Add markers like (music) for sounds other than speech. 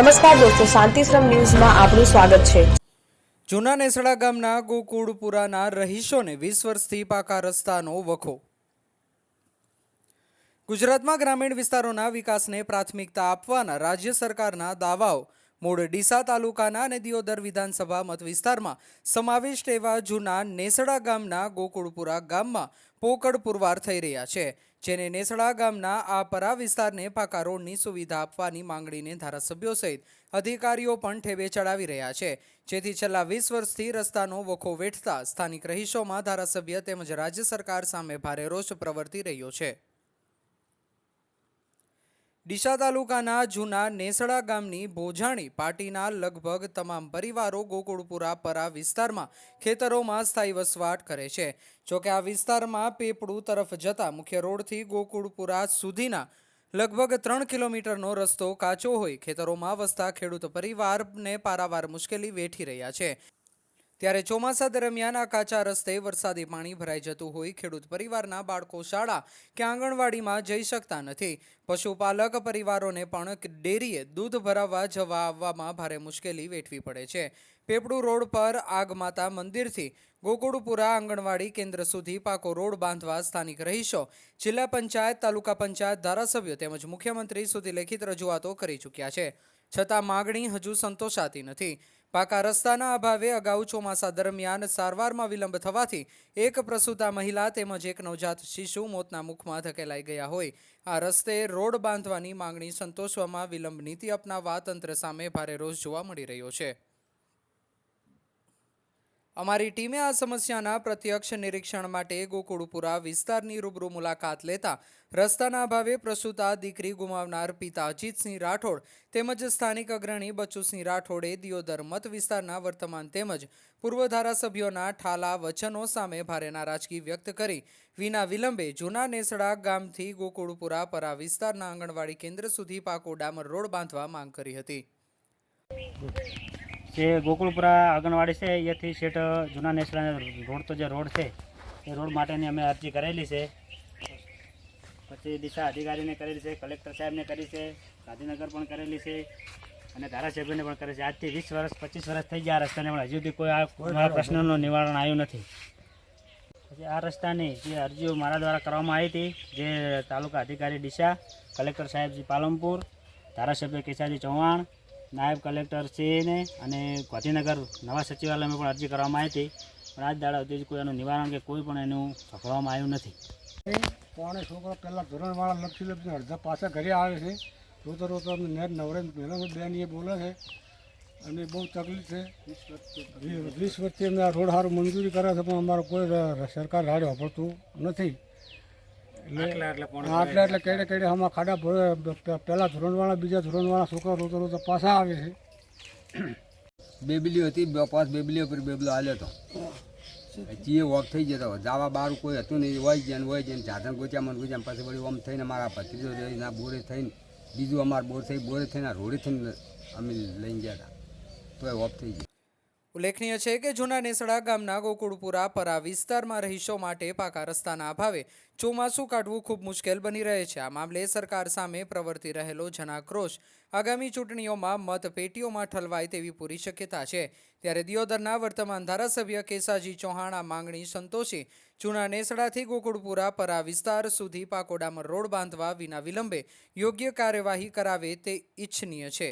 નમસ્કાર દોસ્તો, શાંતિશ્રમ ન્યૂઝમાં આપનું સ્વાગત છે. જૂના નેસડા ગામના ગોકુળપુરાના રહીશોને વીસ વર્ષથી પાકા રસ્તાનો વખો. ગુજરાતમાં ગ્રામીણ વિસ્તારોના વિકાસને પ્રાથમિકતા આપવાના રાજ્ય સરકારના દાવાઓ મૂળ ડીસા તાલુકાના અને દિયોદર વિધાનસભા મત વિસ્તારમાં સમાવિષ્ટ એવા જૂના નેસડા ગામના ગોકુળપુરા ગામમાં પોકળ પુરવાર થઈ રહ્યા છે, જેને નેસડા ગામના આ પરા વિસ્તારને પાકા રોડની સુવિધા આપવાની માંગણીને ધારાસભ્યો સહિત અધિકારીઓ પણ ઠેબે ચડાવી રહ્યા છે. જેથી છેલ્લા વીસ વર્ષથી રસ્તાનો વખો વેઠતા સ્થાનિક રહીશોમાં ધારાસભ્ય તેમજ રાજ્ય સરકાર સામે ભારે રોષ પ્રવર્તી રહ્યો છે. ડીસા તાલુકાના જૂના નેસડા ગામની ભોજાણી પાટીના લગભગ તમામ પરિવારો ગોકુળપુરા પરા વિસ્તારમાં ખેતરોમાં સ્થાયી વસવાટ કરે છે. જોકે આ વિસ્તારમાં પેપડું તરફ જતા મુખ્ય રોડથી ગોકુળપુરા સુધીના લગભગ ત્રણ કિલોમીટરનો રસ્તો કાચો હોય ખેતરોમાં વસતા ખેડૂત પરિવારને પારાવાર મુશ્કેલી વેઠી રહ્યા છે. ત્યારે ચોમાસા દરમિયાન આ કાચા રસ્તે વરસાદી પાણી ભરાઈ જતું હોય, ખેડૂત પરિવારના બાળકો શાળા કે આંગણવાડીમાં જઈ શકતા નથી. પશુપાલક પરિવારોને પણ ડેરીએ દૂધ ભરાવવા જવા આવવામાં ભારે મુશ્કેલી વેઠવી પડે છે. પેપડુ રોડ પર આગમાતા મંદિરથી ગોકુળપુરા આંગણવાડી કેન્દ્ર સુધી પાકો રોડ બાંધવા સ્થાનિક રહીશો, જિલ્લા પંચાયત, તાલુકા પંચાયત ધારાસભ્યો તેમજ મુખ્યમંત્રી સુધી લેખિત રજૂઆતો કરી ચૂક્યા છે. છતાં માગણી હજુ સંતોષાતી નથી. પાકા રસ્તાના અભાવે અગાઉ ચોમાસા દરમિયાન સારવારમાં વિલંબ થવાથી એક પ્રસૂતા મહિલા તેમજ એક નવજાત શિશુ મોતના મુખમાં ધકેલાઈ ગયા હોય. આ રસ્તે રોડ બાંધવાની માંગણી સંતોષવામાં વિલંબ નીતિ અપનાવવા તંત્ર સામે ભારે રોષ જોવા મળી રહ્યો છે. અમારી ટીમે આ સમસ્યાના પ્રત્યક્ષ નિરીક્ષણ માટે ગોકુળપુરા વિસ્તારની રૂબરૂ મુલાકાત લેતા રસ્તાના અભાવે પ્રસૂતા દીકરી ગુમાવનાર પિતા અજીતસિંહ રાઠોડ તેમજ સ્થાનિક અગ્રણી બચુસિંહ રાઠોડે દિયોદર મત વિસ્તારના વર્તમાન તેમજ પૂર્વ ધારાસભ્યોના ઠાલા વચનો સામે ભારે નારાજગી વ્યક્ત કરી. વિના વિલંબે જૂના નેસડા ગામથી ગોકુળપુરા પરા વિસ્તારના આંગણવાડી કેન્દ્ર સુધી પાકો ડામર રોડ બાંધવા માંગ કરી હતી. જે ગોકુળપુરા આંગણવાડી છે અહીંયાથી શેઠ જૂના નેસડા રોડ તો જે રોડ છે એ રોડ માટેની અમે અરજી કરેલી છે. પછી દિશા અધિકારીને કરેલી છે કલેક્ટર સાહેબને કરી છે ગાંધીનગર પણ કરેલી છે અને ધારાસભ્યને પણ કરી છે. આજથી વીસ વર્ષ પચીસ વર્ષ થઈ ગયા આ રસ્તાને પણ. હજુ સુધી કોઈ આ આ પ્રશ્નનું નિવારણ આવ્યું નથી. પછી આ રસ્તાની જે અરજીઓ મારા દ્વારા કરવામાં આવી હતી જે તાલુકા અધિકારી દિશા કલેક્ટર સાહેબજી પાલમપુર ધારાસભ્ય કેશાજી ચૌહાણ નાયબ કલેક્ટર શ્રીને અને ગાંધીનગર નવા સચિવાલયમાં પણ અરજી કરવામાં આવી હતી. પણ આજ દાડા સુધી કોઈ એનું નિવારણ કે કોઈ પણ એનું સફળવામાં આવ્યું નથી. પોણે છોકરો પહેલાં ધોરણવાળા લપસી લપસી અડધા પાછા ઘરે આવે છે. રોતો રોતો અમને નેટ નવરે પહેલાં બેન એ બોલે છે, અને બહુ તકલીફ છે. વીસ વર્ષથી એમને આ રોડ સારું મંજૂરી કરે છે, પણ અમારો કોઈ સરકાર રાડે વાપરતું નથી. આટલા એટલે કેડે કેડે આમાં ખાડા ભરે પહેલાં ધોરણવાળા બીજા ધોરણવાળા છોકરા રોતો રોતો પાછા આવે છે. (clears throat) બેબલીઓ હતી પાંચ બેબલીઓ પર બેબલો હાલ્યો હતો ચીએ વોક થઈ જતો જાવા બાર કોઈ હતું નહીં. હોય જેને હોય જેને. જાધન ગોચ્યા મને ગોચ્યા પછી વળી ઓમ થઈને મારા ભત્રીજો ના બોરે થઈને બીજું અમારે બોર થઈ બોરે થઈને રોડે થઈને અમે લઈને ગયા હતા. તો એ ઓફ થઈ ગઈ ઉલ્લેખનીય છે કે જૂના નેસડા ગામના ગોકુળપુરા પરા વિસ્તારમાં રહીશો માટે પાકા રસ્તાના અભાવે ચોમાસું કાઢવું ખૂબ મુશ્કેલ બની રહે છે. આ મામલે સરકાર સામે પ્રવર્તી રહેલો જનાક્રોશ આગામી ચૂંટણીઓમાં મતપેટીઓમાં ઠલવાય તેવી પૂરી શક્યતા છે. ત્યારે દિયોદરના વર્તમાન ધારાસભ્ય કેસાજી ચૌહાણ આ માંગણી સંતોષી જૂના નેસડાથી ગોકુળપુરા પરા વિસ્તાર સુધી પાકોડામાં રોડ બાંધવા વિના વિલંબે યોગ્ય કાર્યવાહી કરાવે તે ઇચ્છનીય છે.